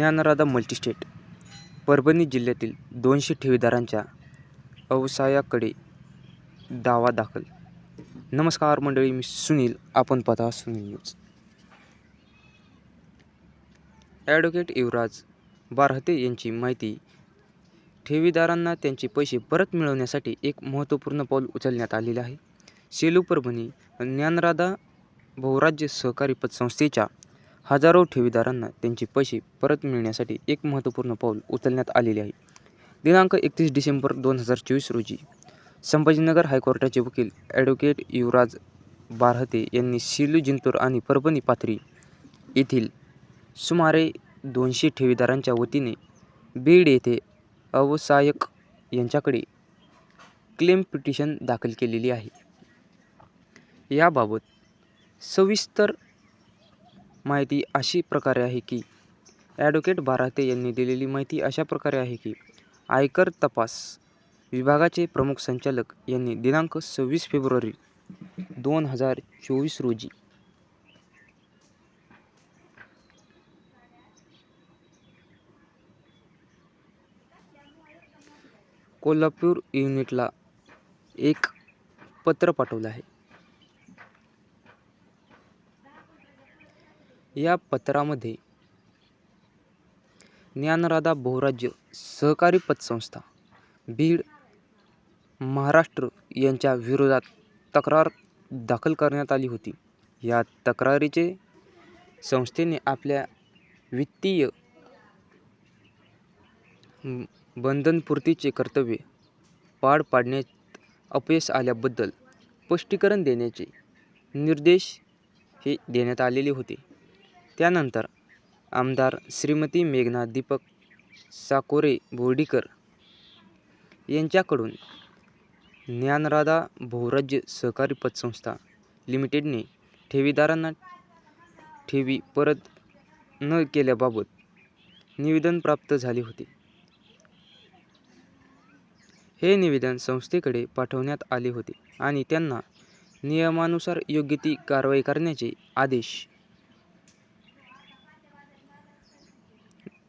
Dnyanradha multi-state Parbhani जिल्ह्यातील दोनशे ठेवीदारांच्या अवसायाकडे दावा दाखल. नमस्कार मंडळी मी सुनील आपण पता सुनील न्यूज. ॲडव्होकेट युवराज बारहते यांची माहिती ठेवीदारांना त्यांचे पैसे परत मिळवण्यासाठी एक महत्त्वपूर्ण पाऊल उचलण्यात आलेले आहे. सेलू परभणी ज्ञानराधा बहुराज्य सहकारी पतसंस्थेच्या हजारो ठेवीदारांना त्यांचे पैसे परत मिळण्यासाठी एक महत्त्वपूर्ण पाऊल उचलण्यात आलेले आहे. दिनांक एकतीस डिसेंबर दोन हजार चोवीस रोजी संभाजीनगर हायकोर्टाचे वकील ॲडव्होकेट युवराज बारहते यांनी सिलू जिंतूर आणि परभणी पाथरी येथील सुमारे दोनशे ठेवीदारांच्या वतीने बीड येथे अवसायक यांच्याकडे क्लेम पिटिशन दाखल केलेली आहे. याबाबत सविस्तर माहिती अशी प्रकारे आहे की ॲडव्होकेट बाराते यांनी दिलेली माहिती अशा प्रकारे आहे की आयकर तपास विभागाचे प्रमुख संचालक यांनी दिनांक सव्वीस फेब्रुवारी दोन हजार चोवीस रोजी कोल्हापूर युनिटला एक पत्र पाठवलं आहे. या पत्रामध्ये ज्ञानराधा बहुराज्य सहकारी पतसंस्था बीड महाराष्ट्र यांच्या विरोधात तक्रार दाखल करण्यात आली होती. या तक्रारीचे संस्थेने आपल्या वित्तीय बंधनपूर्तीचे कर्तव्य पार पाडण्यात अपयश आल्याबद्दल स्पष्टीकरण देण्याचे निर्देश हे देण्यात आलेले होते. त्यानंतर आमदार श्रीमती मेघना दीपक साकोरे बोर्डीकर यांच्याकडून ज्ञानराधा बहुराज्य सहकारी पतसंस्था लिमिटेडने ठेवीदारांना ठेवी परत न केल्याबाबत निवेदन प्राप्त झाले होते. हे निवेदन संस्थेकडे पाठवण्यात आले होते आणि त्यांना नियमानुसार योग्य ती कारवाई करण्याचे आदेश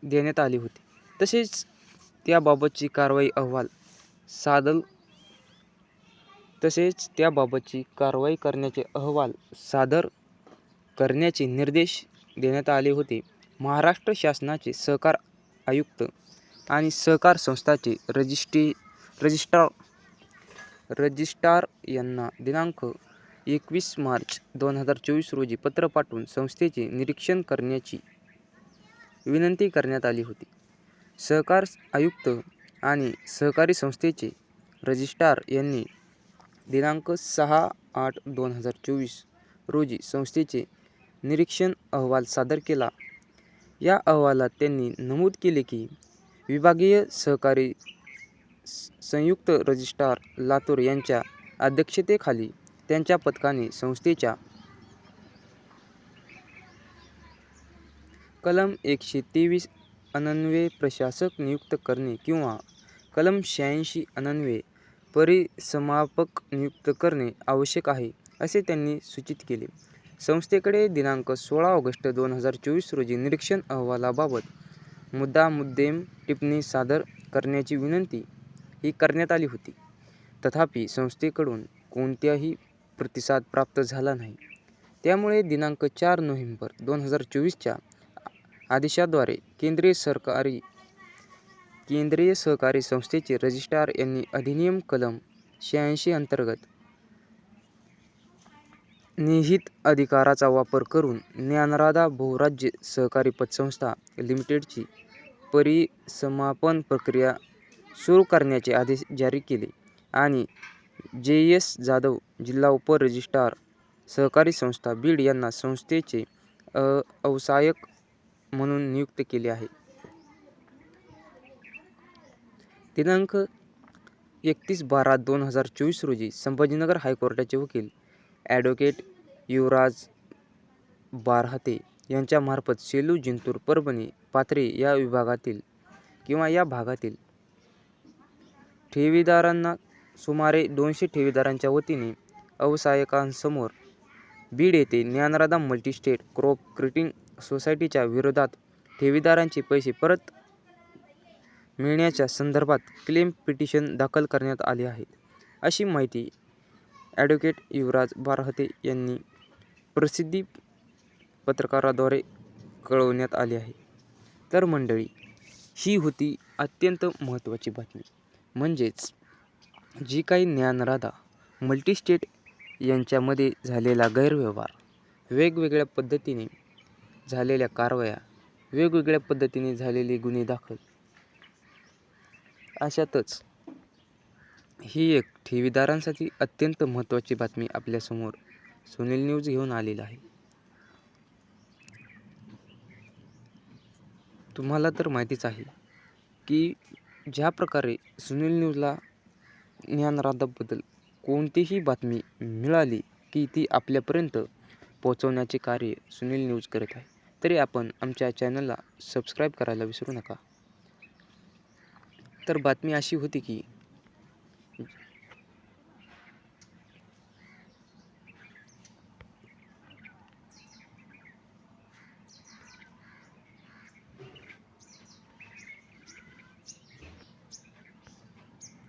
देण्यात आले होते. तसेच त्याबाबतची कारवाई अहवाल सादल तसेच त्याबाबतची कारवाई करण्याचे अहवाल सादर करण्याचे निर्देश देण्यात आले होते. महाराष्ट्र शासनाचे सहकार आयुक्त आणि सहकार संस्थाचे रजिस्ट्री रजिस्ट्रार रजिस्ट्रार यांना दिनांक एकवीस मार्च दोन हजार चोवीस रोजी पत्र पाठवून संस्थेचे निरीक्षण करण्याची विनंती करण्यात आली होती. सहकार आयुक्त आणि सहकारी संस्थेचे रजिस्ट्रार यांनी दिनांक सहा आठ दोन हजार चोवीस रोजी संस्थेचे निरीक्षण अहवाल सादर केला. या अहवालात त्यांनी नमूद केले की विभागीय सहकारी संयुक्त रजिस्ट्रार लातूर यांच्या अध्यक्षतेखाली त्यांच्या पथकाने संस्थेच्या कलम एकशे तेवीस अनन्वये प्रशासक नियुक्त करणे किंवा कलम शहाऐंशी अनन्वये परिसमापक नियुक्त करणे आवश्यक आहे असे त्यांनी सूचित केले. संस्थेकडे दिनांक सोळा ऑगस्ट दोन हजार चोवीस रोजी निरीक्षण अहवालाबाबत मुद्दा मुद्देम टिप्पणी सादर करण्याची विनंती ही करण्यात आली होती. तथापि संस्थेकडून कोणत्याही प्रतिसाद प्राप्त झाला नाही. त्यामुळे दिनांक चार नोव्हेंबर दोन हजार चोवीसच्या आदेशाद्वारे केंद्रीय सरकारी केंद्रीय सहकारी संस्थेचे रजिस्ट्रार यांनी अधिनियम कलम शहाऐंशी अंतर्गत निहित अधिकाराचा वापर करून ज्ञानराधा बहुराज्य सहकारी पतसंस्था लिमिटेडची परिसमापन प्रक्रिया सुरू करण्याचे आदेश जारी केले आणि जे एस जाधव जिल्हा उप रजिस्ट्रार सहकारी संस्था बीड यांना संस्थेचे अ अवसायक म्हणून नियुक्त केले आहे. दिनांक एकतीस बारा दोन हजार चोवीस रोजी संभाजीनगर हायकोर्टाचे वकील ॲडव्होकेट युवराज बारहते यांच्यामार्फत सेलू जिंतूर परभणी पाथरी या विभागातील किंवा या भागातील ठेवीदारांना सुमारे दोनशे ठेवीदारांच्या वतीने अवसायकांसमोर बीड येथे ज्ञानराधा मल्टीस्टेट क्रॉप क्रिटिंग सोसायटीच्या विरोधात ठेवीदारांचे पैसे परत मिळण्याच्या संदर्भात क्लेम पिटिशन दाखल करण्यात आले आहे. अशी माहिती ॲडव्होकेट युवराज बारहते यांनी प्रसिद्धी पत्रकाराद्वारे कळवण्यात आले आहे. तर मंडळी ही होती अत्यंत महत्त्वाची बातमी. म्हणजेच जी काही ज्ञानराधा मल्टीस्टेट यांच्यामध्ये झालेला गैरव्यवहार वेगवेगळ्या पद्धतीने झालेल्या कारवाया वेगवेगळ्या पद्धतीने झालेले गुन्हे दाखल. अशातच ही एक ठेवीदारांसाठी अत्यंत महत्त्वाची बातमी आपल्यासमोर सुनील न्यूज घेऊन आलेला आहे. तुम्हाला तर माहितीच आहे की ज्या प्रकारे सुनील न्यूजला ज्ञान राधाबद्दल कोणतीही बातमी मिळाली की ती आपल्यापर्यंत पोहोचवण्याचे कार्य सुनील न्यूज करत आहे. तरी आपण आमच्या चॅनलला सबस्क्राईब करायला विसरू नका. तर बातमी अशी होती की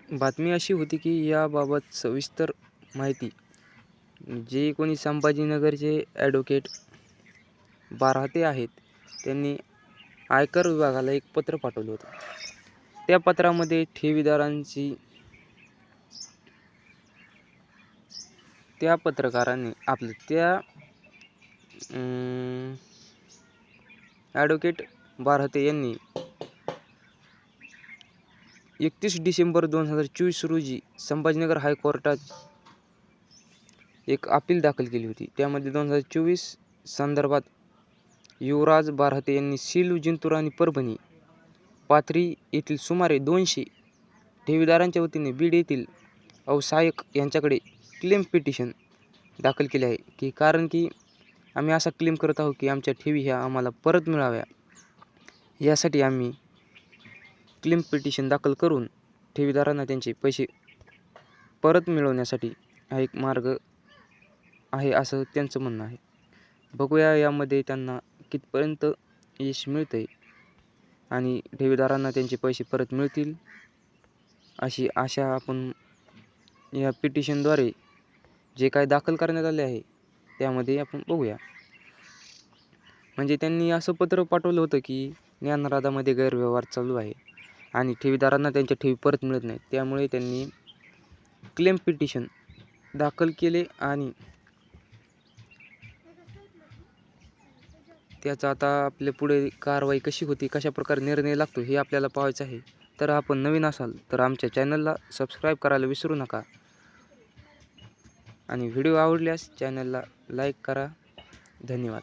बातमी अशी होती की याबाबत सविस्तर माहिती जे कोणी संभाजीनगरचे ॲडव्होकेट बाराहते आहेत. त्यांनी आयकर विभागाला एक पत्र पाठवलं होतं. त्या पत्रामध्ये ठेवीदारांची त्या पत्रकाराने आपलं त्या ॲडव्होकेट बारहते यांनी एकतीस डिसेंबर दोन हजार चोवीस रोजी संभाजीनगर हायकोर्टात एक अपील दाखल केली होती. त्यामध्ये दोन हजार चोवीस संदर्भात युवराज बारहते यांनी सेलू जिंतूर आणि परभणी पाथरी येथील सुमारे दोनशे ठेवीदारांच्या वतीने बीड येथील अवसायक यांच्याकडे क्लेम पिटिशन दाखल केले आहे. की कारण की आम्ही असा क्लेम करत आहोत की आमच्या ठेवी ह्या आम्हाला परत मिळाव्या. यासाठी आम्ही क्लेम पिटिशन दाखल करून ठेवीदारांना त्यांचे पैसे परत मिळवण्यासाठी हा एक मार्ग आहे असं त्यांचं म्हणणं आहे. बघूया यामध्ये त्यांना कितपर्यंत यश मिळतं आहे आणि ठेवीदारांना त्यांचे पैसे परत मिळतील? अशी आशा आपण या पिटिशनद्वारे जे काय दाखल करण्यात आले आहे त्यामध्ये आपण बघूया. म्हणजे त्यांनी असं पत्र पाठवलं होतं की ज्ञानराधामध्ये गैरव्यवहार चालू आहे आणि ठेवीदारांना त्यांच्या ठेवी परत मिळत नाहीत. त्यामुळे त्यांनी क्लेम पिटिशन दाखल केले आणि त्याचा आता आपल्या पुढे कारवाई कशी होती कशा प्रकारे निर्णय लागतो हे आपल्याला पाहायचं आहे. तर आपण नवीन असाल तर आमच्या चॅनलला सबस्क्राईब करायला विसरू नका. आणि व्हिडिओ आवडल्यास चॅनलला लाईक करा. धन्यवाद.